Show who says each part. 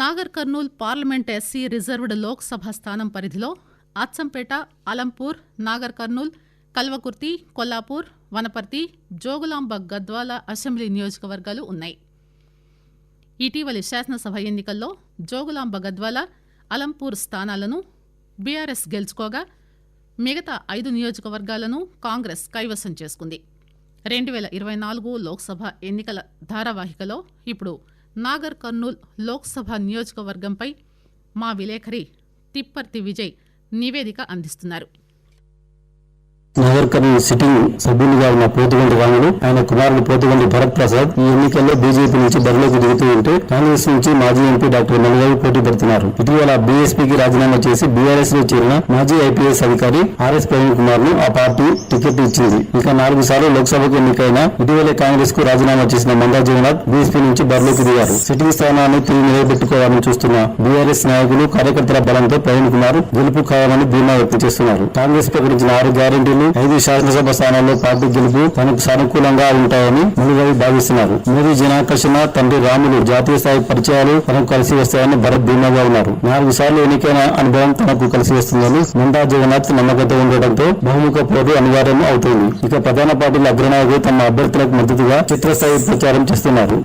Speaker 1: Nagar Kurnool parliament SC reserved Lok Sabha స్థానం పరిధిలో Achampet Alampur Nagar Kurnool Kalwakurthy Kollapur Wanaparthy Jogulamba Gadwal assembly నియోజకవర్గాలు ఉన్నాయి. ఇటీవలి శాసనసభ ఎన్నికల్లో జోగులాంబ గద్వాల అలంపూర్ స్థానాలను బీఆర్ఎస్ గెలుచుకోగా మిగతా ఐదు నియోజకవర్గాలను కాంగ్రెస్ కైవసం చేసుకుంది. రెండు వేల ఇరవై నాలుగు లోక్సభ ఎన్నికల ధారావాహికలో ఇప్పుడు నాగర్ కర్నూల్ లోక్సభ నియోజకవర్గంపై మా విలేకరి తిప్పర్తి విజయ్ నివేదిక అందిస్తున్నారు.
Speaker 2: నగర్ సిట్టింగ్ సభ్యులుగా ఉన్న పోతుగంటి రాములు ఆయన కుమారుడు పోతుగంటి భరత్ ప్రసాద్ ఈ ఎన్నికల్లో బీజేపీ నుంచి బరిలోకి దిగుతూ ఉంటే కాంగ్రెస్ నుంచి మాజీ ఎంపీ డాక్టర్ మల్లిగారు పోటీ పడుతున్నారు. ఇటీవల బీఎస్పీకి రాజీనామా చేసి బీఆర్ఎస్లో చేరిన మాజీ ఐపీఎస్ అధికారి ఆర్ఎస్ ప్రవీణ్ కుమార్ను ఆ పార్టీ టికెట్ ఇచ్చింది. ఇక నాలుగు సార్లు లోక్సభకు ఎన్నికైన ఇటీవలే కాంగ్రెస్కు రాజీనామా చేసిన మందా జగన్నాథ్ బీఎస్పీ నుంచి బరిలోకి దిగారు. సిట్టింగ్ స్థానాన్ని తిరిగి నిలబెట్టుకోవాలని చూస్తున్న బీఆర్ఎస్ నాయకులు కార్యకర్తల బలంతో ప్రవీణ్ కుమార్ గెలుపు ఖాయమని ధీమా వ్యక్తం చేస్తున్నారు. కాంగ్రెస్ ప్రకటించిన ఆరు గ్యారెంటీలు ఐదు శాసనసభ స్థానాల్లో పార్టీ గెలుపు తనకు సానుకూలంగా ఉంటాయని మునిగారి భావిస్తున్నారు. మోదీ జనాకర్షణ తండ్రి రాములు జాతీయ స్థాయి పరిచయాలు తనకు కలిసి వస్తాయని భరత్ ధీమాగా ఉన్నారు. నాలుగు సార్లు ఎన్నికైన అనుభవం తనకు కలిసి వస్తుందని మండా జగన్నాథ్ నమ్మకంతో ఉండటంతో బహుముఖ పోటీ అనివార్యం అవుతుంది. ఇక ప్రధాన పార్టీల అగ్రనాయకులు తమ అభ్యర్థులకు మద్దతుగా చిత్రస్థాయి ప్రచారం చేస్తున్నారు.